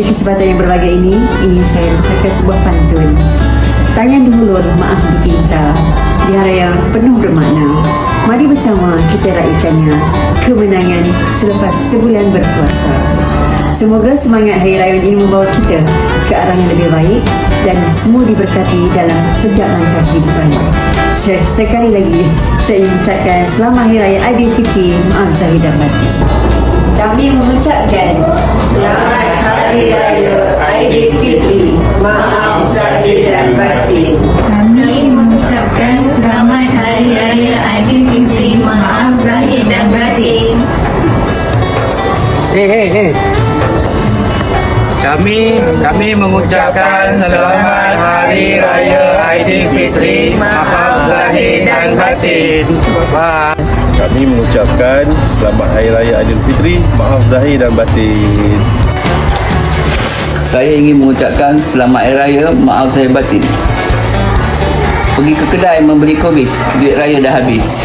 Di kesempatan yang berbahagia ini, ingin saya letakkan sebuah pantun. Tangan dihulur, maaf dipinta. Di hari yang penuh bermakna. Mari bersama kita raikannya. Kemenangan selepas sebulan berpuasa. Semoga semangat Hari Raya ini membawa kita ke arah yang lebih baik dan semua diberkati dalam setiap langkah kehidupan. Se- Sekali lagi, saya ingin ucapkan Selamat Hari Raya Aidilfitri. Maaf Zahid dan Batin. Kami mengucapkan Selamat Hari Raya Aidilfitri. Maaf Zahid dan Batin. Kami mengucapkan selamat Hari Raya Aidilfitri. Maaf zahir dan batin. Eh, eh, eh. Kami kami mengucapkan selamat Hari Raya Aidilfitri. Maaf zahir dan batin. Bye. Kami mengucapkan selamat Hari Raya Aidilfitri. Maaf zahir dan batin. Saya ingin mengucapkan selamat Hari Raya, maaf saya batin. Pergi ke kedai membeli koris, duit raya dah habis.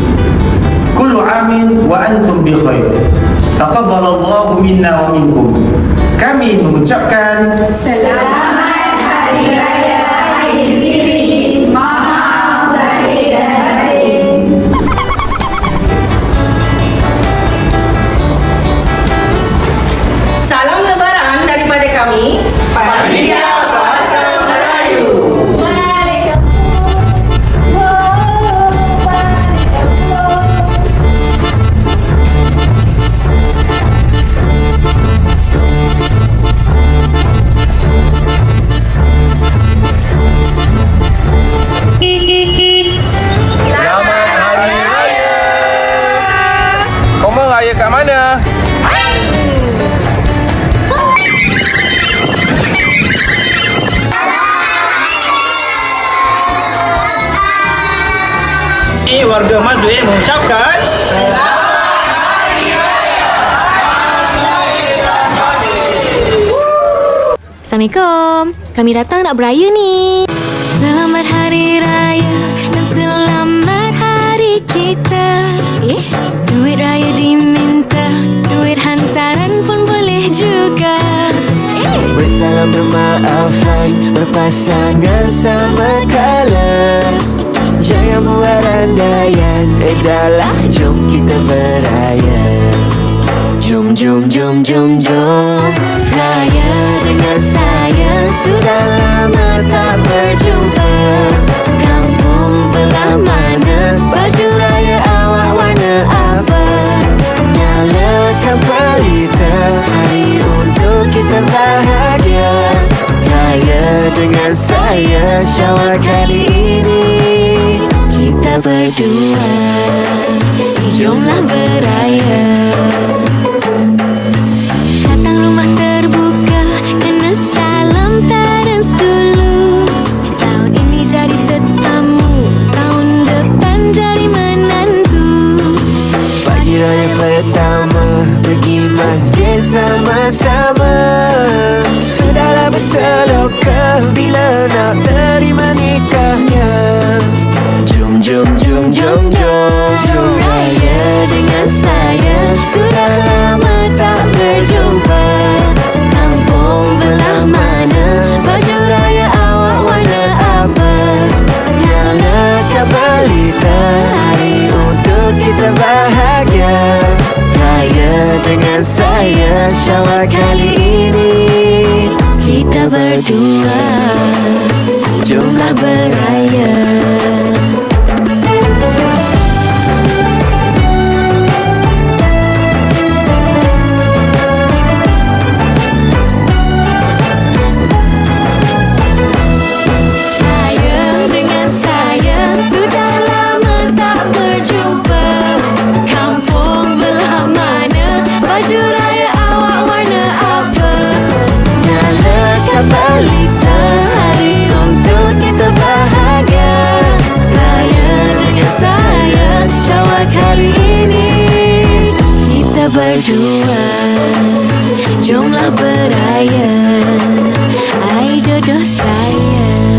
amin wa antum bi khair. Taqabbalallahu minna wa minkum. Kami mengucapkan selamat hari raya Assalamualaikum. Kami datang nak beraya ni. Selamat Hari Raya dan selamat hari kita. Eh, duit raya diminta, duit hantaran pun boleh juga. Eh. Bersalam bermaafan Berpasangan sama kala Jangan buat andaian Eh dahlah jom kita beraya Jom jom jom jom jom Raya sayang Sudah lama tak berjumpa Kampung belah mana Baju raya awak warna apa? Nyalakan pelita Hari untuk kita bahagia. Raya dengan saya kali ini. Kita berdua Jomlah beraya dulu dan saya syawal kali ini. Kita berdua jumlah Jomlah beraya. berdua Jomlah beraya Air jodoh saya